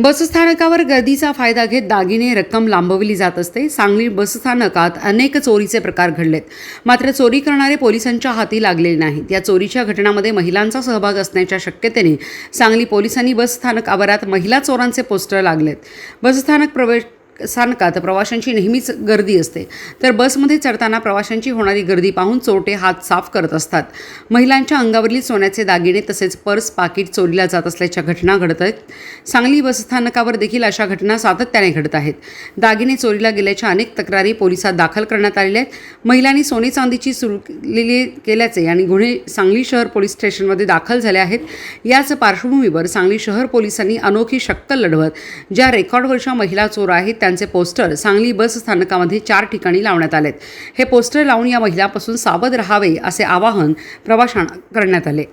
बसस्थानकावर गर्दीचा फायदा घेत दागिने रक्कम लांबवली जात असते. सांगली बसस्थानकात अनेक चोरीचे प्रकार घडलेत. मात्र चोरी करणारे पोलिसांच्या हाती लागलेले नाहीत. या चोरीच्या घटनामध्ये महिलांचा सहभाग असण्याच्या शक्यतेने सांगली पोलिसांनी बसस्थानक आवारात महिला चोरांचे पोस्टर लागलेत. बसस्थानक प्रवेश स्थानकात प्रवाशांची नेहमीच गर्दी असते. तर बसमध्ये चढताना प्रवाशांची होणारी गर्दी पाहून चोरटे हात साफ करत असतात. महिलांच्या अंगावरील सोन्याचे दागिने तसेच पर्स पाकिट चोरीला जात असल्याच्या घटना घडत आहेत. सांगली बसस्थानकावर देखील अशा घटना सातत्याने घडत आहेत. दागिने चोरीला गेल्याच्या अनेक तक्रारी पोलिसात दाखल करण्यात आलेल्या आहेत. महिलांनी सोने चांदीची सुरू केल्याचे आणि गुन्हे सांगली शहर पोलीस स्टेशनमध्ये दाखल झाले आहेत. याच पार्श्वभूमीवर सांगली शहर पोलिसांनी अनोखी शक्कल लढवत ज्या रेकॉर्डवरच्या महिला चोर आहेत त्या त्यांचे पोस्टर सांगली बस स्थानकामध्ये चार ठिकाणी लावण्यात आलेत. हे पोस्टर लावून या महिलांपासून सावध राहावे असे आवाहन प्रवाशांना करण्यात आले.